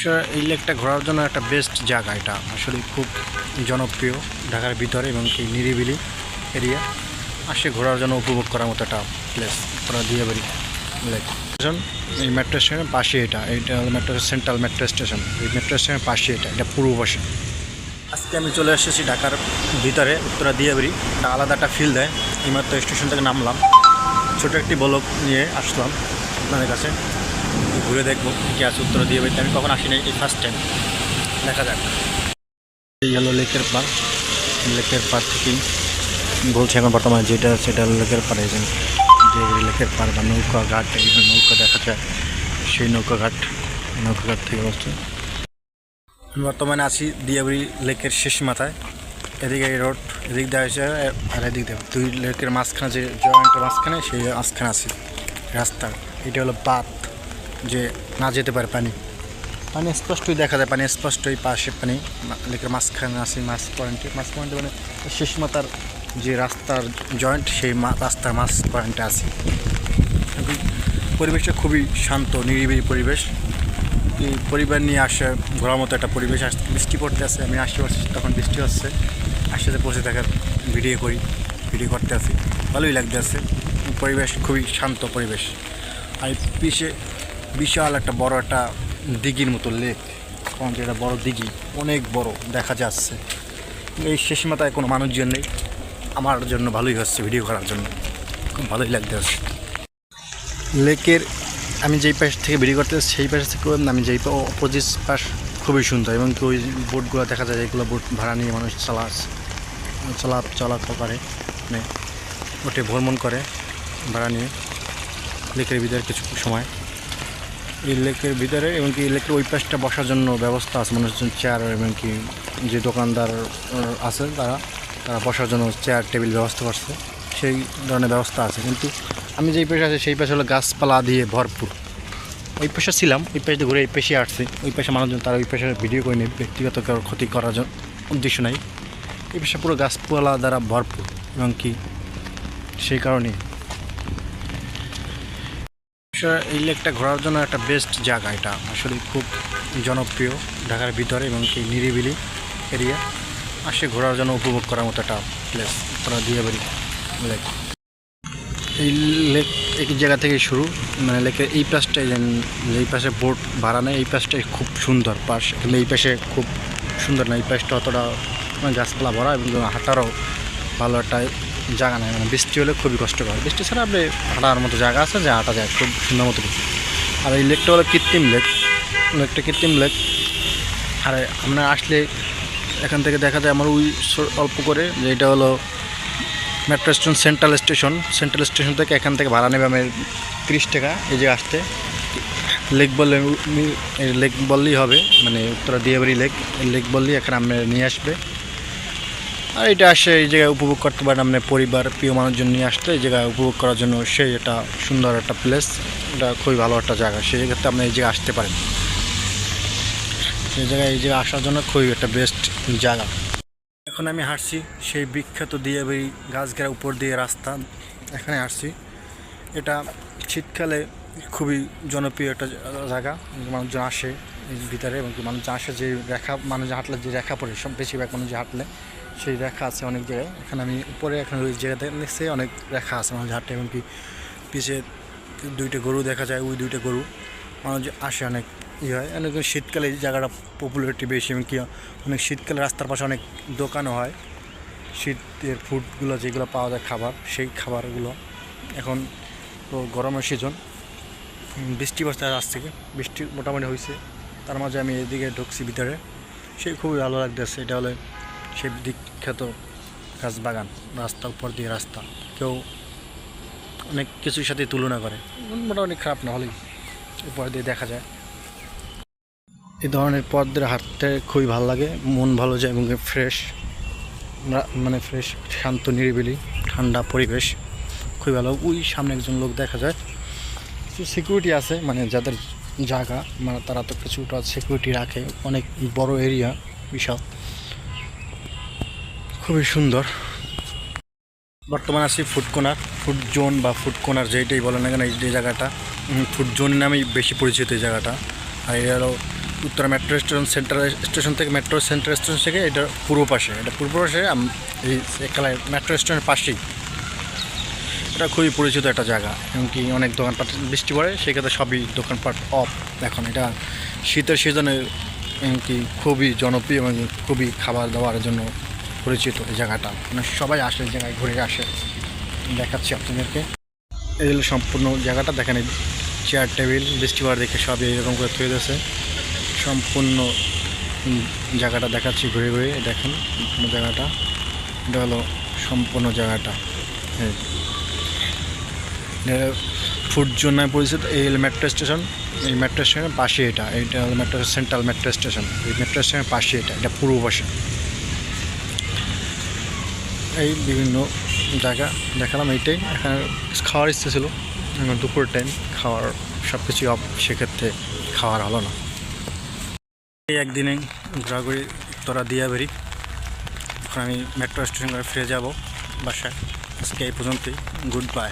আসলে এই লেকটা ঘোরার জন্য একটা বেস্ট জায়গা এটা। আসলে খুব জনপ্রিয় ঢাকার ভিতরে এবং কি নিরিবিলি এরিয়া আসে ঘোরার জন্য উপভোগ করার মতো একটা প্লেস ওরা দিয়ে বাড়ি লেক। এই মেট্রো স্টেশনের পাশে এটা। হলো মেট্রো সেন্ট্রাল মেট্রো স্টেশন এই মেট্রো স্টেশনের পাশে এটা। এটা পূর্ব পাশে। আজকে আমি চলে এসেছি ঢাকার ভিতরে, উত্তরা দিয়াবাড়ি একটা আলাদা একটা ফিল দেয়। এইমাত্র স্টেশন থেকে নামলাম। ছোটো একটি বলক নিয়ে আসলাম আপনাদের কাছে। ঘুরে দেখব কি আছে উত্তর দিয়ে দিয়াবাড়িতে আমি কখন আসিনি এই ফার্স্ট টাইম দেখা যাক। এই হলো লেকের পার লেকের পার থেকেই বলছি এখন বর্তমানে যেটা সেটা লেকের পাড়ে। যে লেকের পার বা নৌকা ঘাট এইখানে নৌকা দেখা যায়, সেই নৌকা ঘাট নৌকা ঘাট থেকে বলছি। বর্তমানে আছি দিয়াবাড়ি লেকের শেষ মাথায়। এদিকে এই রোড, এদিক দিয়ে আছে আর এদিক দিয়ে দুই লেকের মাঝখানে যে জয়েন্টের মাঝখানে, সেই মাঝখানে আছি। রাস্তা, এটা হলো পাত যে না যেতে পারে পানি। পানি স্পষ্টই দেখা যায়, পানি স্পষ্টই পাশে পানি লেকের মাঝখানে আছি মাছ পয়েন্টে মাছ পয়েন্টে মানে শেষ মাতার যে রাস্তার জয়েন্ট, সেই রাস্তার মাছ পয়েন্টে আছি। পরিবেশটা খুবই শান্ত, নিরিবিলি পরিবেশ। এই পরিবার নিয়ে আসে, ঘোরার মতো একটা পরিবেশ আস বৃষ্টি পড়তে আসে আমি আসতে পারছি তখন বৃষ্টি হচ্ছে। আসতে বসে দেখার ভিডিও করি, ভিডিও করতে আসি ভালোই লাগতে আছে। পরিবেশ খুবই শান্ত পরিবেশ। আর এই পিছে বিশাল একটা বড় একটা দিঘির মতো লেক কারণ যেটা বড় দিঘি, অনেক বড় দেখা যাচ্ছে। এই শেষ মাথায় কোনো মানুষজন নেই। আমার জন্য ভালোই হচ্ছে ভিডিও করার জন্য। খুব ভালোই লাগতে হচ্ছে। লেকের আমি যেই পাশ থেকে ভিডিও করতে সেই পাশ থেকে আমি যেই অপোজিট পাশ খুবই সুন্দর। এবং কি ওই বোটগুলো দেখা যায় যেগুলো বোট ভাড়া নিয়ে মানুষ চালা চলা চলাচল করে। মানে ওটে ভ্রমণ করে, ভাড়া নিয়ে। লেকের ভিতরে কিছু সময় এই লেকের ভিতরে এবং কি লেকের ওই পাশটা বসার জন্য ব্যবস্থা আছে মানুষজন চেয়ার এবং কি যে দোকানদার আছে তারা তারা বসার জন্য চেয়ার টেবিল ব্যবস্থা করছে। সেই ধরনের ব্যবস্থা আছে। কিন্তু আমি যেই পেশে আছি, সেই পাশে হলো গাছপালা দিয়ে ভরপুর। ওই পাশে ছিলাম ওই পাশে ঘুরে এই পেশে আসছি। ওই পাশে মানুষজন তারা ওই পাশে ভিডিও করে নেই ব্যক্তিগত ক্ষতি করার উদ্দেশ্য নাই। এই পাশে পুরো গাছপালা দ্বারা ভরপুর এবং কি সেই আসলে এই লেকটা ঘোরার জন্য একটা বেস্ট জায়গা এটা। আসলে খুব জনপ্রিয় ঢাকার ভিতরে এবং কি নিরিবিলি এরিয়া আসে ঘোরার জন্য উপভোগ করার মতো একটা প্লেস তারা দিয়ে বাড়ি লেক। এই লেক এক জায়গা থেকে শুরু। মানে লেকের এই পাশটাই এই পাশে বোট ভাড়া নেয়, এই পাশটাই খুব সুন্দর। পাশ কিন্তু এই পাশে খুব সুন্দর না, এই পাশটা অতটা মানে গাছপালা ভরা এবং হাঁটারও ভালো একটা জায়গা নেই মানে বৃষ্টি হলে খুবই কষ্টকর। বৃষ্টি ছাড়া আপনি হাঁটার মতো জায়গা আছে, যে হাঁটা যায় খুব সুন্দর মতো আর এই লেকটা হলো কৃত্রিম লেক। লেকটা কৃত্রিম লেক। আর আপনার আসলে এখান থেকে দেখা যায় আমার ওই অল্প করে, যে এটা হলো metro station, central station. Central station থেকে এখান থেকে ভাড়া নেবে আমি তিরিশ টাকা, এই যে আসতে। লেক বললে লেক বললেই হবে মানে উত্তরা দিয়াবাড়ি লেক লেক বললেই এখানে আপনি নিয়ে আসবে। আর এটা আসে এই জায়গায় উপভোগ করতে পারেন আপনার পরিবার, প্রিয় মানুষজন নিয়ে আসতে, এই জায়গায় উপভোগ করার জন্য সেই এটা সুন্দর একটা প্লেস এটা খুবই ভালো একটা জায়গা। সেই জায়গাতে আপনি এই জায়গায় আসতে পারেন। সেই জায়গায়, এই জায়গায় আসার জন্য খুবই একটা বেস্ট জায়গা। এখন আমি হাঁটছি, সেই বিখ্যাত দিয়ে দিয়াবাড়ি গাছঘেরা উপর দিয়ে রাস্তা, এখানে আসছি এটা শীতকালে খুবই জনপ্রিয় একটা জায়গা, মানুষজন আসে ভিতরে, এবং মানুষজন আসে যে রেখা মানুষ হাঁটলে যে রেখা পড়ে, সব বেশিরভাগ মানুষ হাঁটলে। সেই রেখা আছে অনেক জায়গায়। এখানে আমি উপরে, এখন ওই জায়গাতে নিচে অনেক রেখা আছে মানুষ হাঁটে এমনকি কি পিছে দুইটা গরু দেখা যায়, ওই দুইটা গরু। মানুষ আসে অনেক ই হয়। অনেক শীতকালে জায়গাটা পপুলারিটি বেশি এবং কি অনেক শীতকালে রাস্তার পাশে অনেক দোকানও হয়। শীতের ফুডগুলো, যেগুলো পাওয়া যায় খাবার, সেই খাবারগুলো। এখন তো গরমের সিজন বৃষ্টি বস্তা আজ থেকে, বৃষ্টি মোটামুটি হয়েছে। তার মাঝে আমি এদিকে ঢুকছি ভিতরে। সে খুবই ভালো লাগতেছে, এটা হলে সেই বিখ্যাত গাছ বাগান রাস্তা উপর দিয়ে রাস্তা। কেউ অনেক কিছুর সাথে তুলনা করে। মোটামুটি খারাপ না হলেই উপর দিয়ে দেখা যায়। এই ধরনের পথ হাঁটতে খুবই ভালো লাগে। মন ভালো যায় এবং ফ্রেশ মানে ফ্রেশ শান্ত, নিরিবিলি, ঠান্ডা পরিবেশ খুবই ভালো। ওই সামনে একজন লোক দেখা যায়। কিছু সিকিউরিটি আছে মানে যাদের জায়গা মানে তারা তো কিছুটা সিকিউরিটি রাখে। অনেক বড় এরিয়া বিশাল। খুবই সুন্দর। বর্তমানে আছি ফুড কর্নার ফুড জোন বা ফুড কর্নার যেটাই বলেন না কেন এই জায়গাটা ফুড জোন নামেই বেশি পরিচিত এই জায়গাটা। আর এটা Uttara metro station central station থেকে মেট্রো সেন্ট্রাল স্টেশন থেকে এটা পূর্ব পাশে। এটা পূর্ব পাশে এই একালায় মেট্রো স্টেশনের পাশেই। এটা খুবই পরিচিত একটা জায়গা এমনকি অনেক দোকানপাট বৃষ্টি পড়ে সেক্ষেত্রে সবই দোকানপাট অফ। এখন এটা শীতের সিজনে এমনকি খুবই জনপ্রিয় এবং খুবই খাবার দাবারের জন্য পরিচিত এই জায়গাটা। মানে সবাই আসে, এই জায়গায় ঘুরে আসে। দেখাচ্ছি আপনাদেরকে। এই হলো সম্পূর্ণ জায়গাটা, দেখেন চেয়ার টেবিল বৃষ্টি পড়ে দেখে সবই এরকম করে তৈরি আছে সম্পূর্ণ জায়গাটা দেখাচ্ছি ঘুরে ঘুরে, দেখেন সম্পূর্ণ জায়গাটা। এটা হলো সম্পূর্ণ জায়গাটা। ফুড নামে পরিচিত, এই হলো মেট্রো স্টেশন এই মেট্রো স্টেশনের পাশে এটা এইটা হলো মেট্রো সেন্ট্রাল মেট্রো স্টেশন এই মেট্রো স্টেশনের পাশে এটা এটা পূর্ব পাশে। এই বিভিন্ন জায়গা দেখালাম এইটাই। এখানে খাওয়ার ইচ্ছে ছিল। এখন দুপুর টাইম খাওয়ার সব কিছুই অফ সেক্ষেত্রে খাওয়ার হলো না। এই একদিনে ঘোরাঘুরি তোরা দিয়া বেরি। ওখানে আমি মেট্রো স্টেশন করে ফিরে যাব বাসায়। আজকে এই পর্যন্তই। Good bye